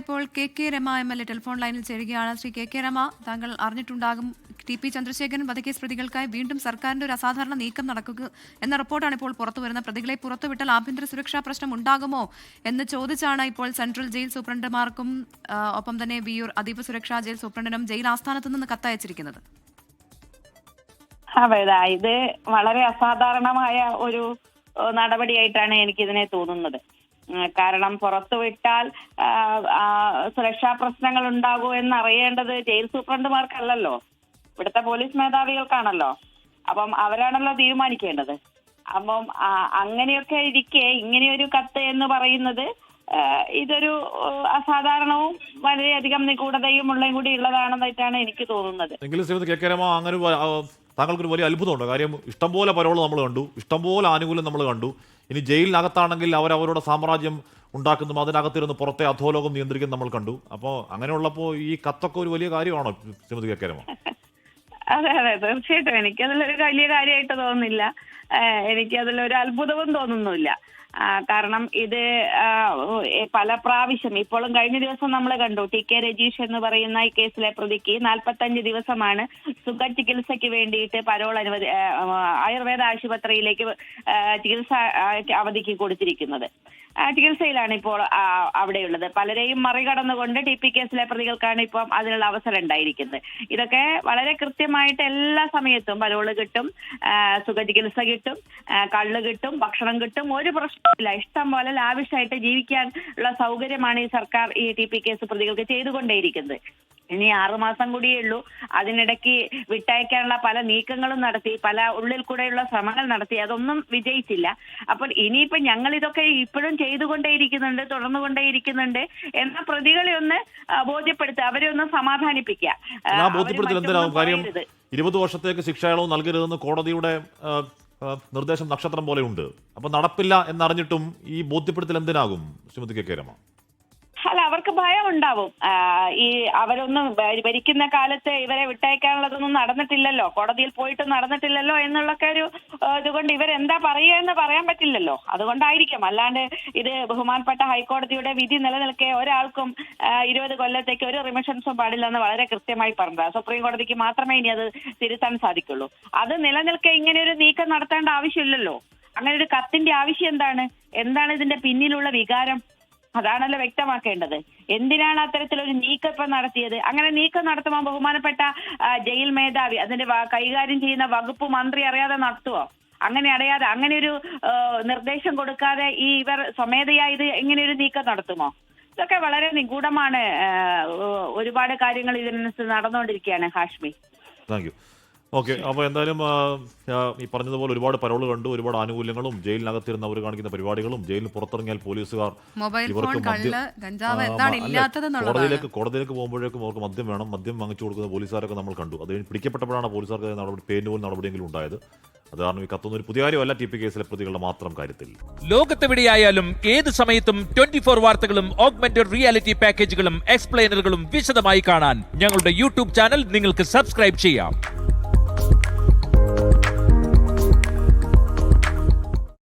ഇപ്പോൾ K K Rema M L A telephone ലൈനിൽ ചേരുകയാണ്. ശ്രീ കെ കെ രമ താങ്കൾ അറിഞ്ഞിട്ടുണ്ടാകും. ടി പി ചന്ദ്രശേഖരൻ വധക്കേസ് പ്രതികൾക്കായി വീണ്ടും സർക്കാരിന്റെ ഒരു അസാധാരണ നീക്കം നടക്കുക എന്ന റിപ്പോർട്ടാണ് ഇപ്പോൾ പുറത്തുവരുന്നത് പ്രതികളെ പുറത്തുവിട്ടാൽ ആഭ്യന്തര സുരക്ഷാ പ്രശ്നം ഉണ്ടാകുമോ എന്ന് ചോദിച്ചാണ് ഇപ്പോൾ സെൻട്രൽ ജയിൽ സൂപ്രണ്ടുമാർക്കും ഒപ്പം തന്നെ വിയൂർ അതീവ സുരക്ഷാ ജയിൽ സൂപ്രണ്ടിനും ജയിൽ ആസ്ഥാനത്ത് നിന്ന് കത്തയച്ചിരിക്കുന്നത്. അതെ ഇതാ, വളരെ അസാധാരണമായ ഒരു നടപടിയായിട്ടാണ് എനിക്കിതിനെ തോന്നുന്നത്. കാരണം പുറത്തു വിട്ടാൽ സുരക്ഷാ പ്രശ്നങ്ങൾ ഉണ്ടാകുമോ എന്ന് അറിയേണ്ടത് ജയിൽ സൂപ്രണ്ടുമാർക്കല്ലല്ലോ. ഇവിടുത്തെ പോലീസ് മേധാവികൾക്കാണല്ലോ. അപ്പം അവരാണല്ലോ തീരുമാനിക്കേണ്ടത്. അപ്പം അങ്ങനെയൊക്കെ ഇരിക്കെ ഇങ്ങനെയൊരു കത്ത് എന്ന് പറയുന്നത് ഇതൊരു അസാധാരണവും വളരെയധികം നിഗൂഢതയും ഉള്ളതും കൂടി ഉള്ളതാണെന്നായിട്ടാണ് എനിക്ക് തോന്നുന്നത്. അങ്ങനെ താങ്കൾക്കൊരു വലിയ അത്ഭുതമുണ്ട്. കാര്യം ഇഷ്ടംപോലെ പരോൾ നമ്മൾ കണ്ടു. ഇഷ്ടംപോലെ ആനുകൂല്യം നമ്മൾ കണ്ടു. ഇനി ജയിലിനകത്താണെങ്കിൽ അവർ അവരുടെ സാമ്രാജ്യം ഉണ്ടാക്കുന്നതും അതിനകത്തിരുന്ന് പുറത്തെ അധോലോകം നിയന്ത്രിക്കുന്ന നമ്മൾ കണ്ടു. അപ്പോൾ അങ്ങനെയുള്ളപ്പോൾ ഈ കത്തൊക്കെ ഒരു വലിയ കാര്യമാണോ ശ്രീമതി കെ കെ രമ? അതെ അതെ തീർച്ചയായിട്ടും. എനിക്കതിലൊരു വലിയ കാര്യമായിട്ട് തോന്നുന്നില്ല. ഏഹ് എനിക്കതിലൊരു അത്ഭുതവും തോന്നുന്നില്ല കാരണം ഇത് പല പ്രാവശ്യം ഇപ്പോഴും കഴിഞ്ഞ ദിവസം നമ്മൾ കണ്ടു ടി കെ രജീഷ് എന്ന് പറയുന്ന ഈ കേസിലെ പ്രതിക്ക് നാൽപ്പത്തഞ്ച് ദിവസമാണ് സുഖ ചികിത്സയ്ക്ക് വേണ്ടിയിട്ട് പരോൾ അനുവദി ആയുർവേദ ആശുപത്രിയിലേക്ക് ചികിത്സ അവധിക്ക് കൊടുത്തിരിക്കുന്നത്. ചികിത്സയിലാണ് ഇപ്പോൾ അവിടെയുള്ളത്. പലരെയും മറികടന്നുകൊണ്ട് ടി പി കേസിലെ പ്രതികൾക്കാണ് ഇപ്പം അതിനുള്ള അവസരം ഉണ്ടായിരിക്കുന്നത്. ഇതൊക്കെ വളരെ കൃത്യമായിട്ട് എല്ലാ സമയത്തും പരോൾ കിട്ടും സുഖ ചികിത്സ കിട്ടും കള്ള് കിട്ടും ഭക്ഷണം കിട്ടും. ഒരു പ്രശ്നമില്ല ഇഷ്ടം പോലെ ലാവിഷായിട്ട് ജീവിക്കാൻ ഉള്ള സൗകര്യമാണ് ഈ സർക്കാർ ഈ ടി പി കേസ് പ്രതികൾക്ക് ചെയ്തുകൊണ്ടേയിരിക്കുന്നത്. ഇനി ആറുമാസം കൂടിയേ ഉള്ളൂ. അതിനിടയ്ക്ക് വിട്ടയക്കാനുള്ള പല നീക്കങ്ങളും നടത്തി പല ഉള്ളിൽ കൂടെയുള്ള ശ്രമങ്ങൾ നടത്തി. അതൊന്നും വിജയിച്ചില്ല. അപ്പോൾ ഇനിയിപ്പോ ഞങ്ങൾ ഇതൊക്കെ ഇപ്പോഴും ചെയ്തുകൊണ്ടേയിരിക്കുന്നുണ്ട് തുടർന്നുകൊണ്ടേയിരിക്കുന്നുണ്ട് എന്ന പ്രതികളെ ഒന്ന് ബോധ്യപ്പെടുത്തുക അവരെ ഒന്ന് സമാധാനിപ്പിക്കുക. എന്തിനാവും കാര്യം. ഇരുപത് വർഷത്തേക്ക് ശിക്ഷകളോ നൽകരുതെന്ന് കോടതിയുടെ നിർദ്ദേശം നക്ഷത്രം പോലെ ഉണ്ട്. അപ്പൊ നടപ്പില്ല എന്നറിഞ്ഞിട്ടും ഈ ബോധ്യപ്പെടുത്തൽ എന്തിനാകും? Shrimati K K Rama. അല്ല അവർക്ക് ഭയം ഉണ്ടാവും ഈ അവരൊന്നും ഭരിക്കുന്ന കാലത്ത് ഇവരെ വിട്ടയക്കാനുള്ളതൊന്നും നടന്നിട്ടില്ലല്ലോ. കോടതിയിൽ പോയിട്ട് നടന്നിട്ടില്ലല്ലോ എന്നുള്ളൊക്കെ ഒരു ഇതുകൊണ്ട് ഇവരെന്താ പറയുക എന്ന് പറയാൻ പറ്റില്ലല്ലോ. അതുകൊണ്ടായിരിക്കും. അല്ലാണ്ട് ഇത് ബഹുമാനപ്പെട്ട ഹൈക്കോടതിയുടെ വിധി നിലനിൽക്കെ ഒരാൾക്കും ഇരുപത് കൊല്ലത്തേക്ക് ഒരു റിമിഷൻസും പാടില്ല എന്ന് വളരെ കൃത്യമായി പറഞ്ഞത്. സുപ്രീം കോടതിക്ക് മാത്രമേ ഇനി അത് തിരുത്താൻ സാധിക്കുള്ളൂ. അത് നിലനിൽക്കെ ഇങ്ങനെ ഒരു നീക്കം നടത്തേണ്ട ആവശ്യമില്ലല്ലോ. അങ്ങനെ ഒരു കത്തിന്റെ ആവശ്യം എന്താണ്? എന്താണ് ഇതിന്റെ പിന്നിലുള്ള വികാരം? അതാണല്ലോ വ്യക്തമാക്കേണ്ടത്. എന്തിനാണ് അത്തരത്തിലൊരു നീക്കം ഇപ്പൊ നടത്തിയത്? അങ്ങനെ നീക്കം നടത്തുമ്പോൾ ബഹുമാനപ്പെട്ട ജയിൽ മേധാവി അതിന്റെ കൈകാര്യം ചെയ്യുന്ന വകുപ്പ് മന്ത്രി അറിയാതെ നടത്തുവോ? അങ്ങനെ അറിയാതെ അങ്ങനെ ഒരു നിർദ്ദേശം കൊടുക്കാതെ ഈ ഇവർ സ്വമേധയാ ഇത് എങ്ങനെ ഒരു നീക്കം നടത്തുമോ? ഇതൊക്കെ വളരെ നിഗൂഢമാണ് ഒരുപാട് കാര്യങ്ങൾ ഇതിനനുസരിച്ച് നടന്നുകൊണ്ടിരിക്കുകയാണ് ഹാഷ്മി. താങ്ക് ഓക്കെ അപ്പോൾ എന്തായാലും ഈ പറഞ്ഞതുപോലെ ഒരുപാട് പരോൾ കണ്ടു ഒരുപാട് ആനുകൂല്യങ്ങളും ജയിലിനകത്തിരുന്ന് അവർ കാണിക്കുന്ന പരിപാടികളും ജയിലിന് പുറത്തിറങ്ങിയാൽ പോലീസുകാർ ഇവർക്ക് കോടതിയിലേക്ക് കോടതിയിലേക്ക് പോകുമ്പോഴേക്കും അവർക്ക് മദ്യം വേണം. മദ്യം വാങ്ങിച്ചു കൊടുക്കുന്ന പോലീസുകാരൊക്കെ നമ്മൾ കണ്ടു. അത് കഴിഞ്ഞ് പിടിക്കപ്പെട്ടപ്പോഴാണ് പോലീസുകാർക്ക് നടപടി പേരിന് പോലും നടപടിയെങ്കിലും ഉണ്ടായത്. അത് കാരണം ഈ കത്തുന്ന ഒരു പുതിയ കാര്യമല്ല ടി പി കേസിലെ പ്രതികളുടെ മാത്രം കാര്യത്തിൽ. ലോകത്തെവിടെയായാലും ഏത് സമയത്തും ട്വന്റി ഫോർ വാർത്തകളും ഓഗ്മെന്റഡ് റിയാലിറ്റി പാക്കേജുകളും എക്സ്പ്ലെയിനറുകളും വിശദമായി കാണാൻ ഞങ്ങളുടെ യൂട്യൂബ് ചാനൽ നിങ്ങൾക്ക് സബ്സ്ക്രൈബ് ചെയ്യാം.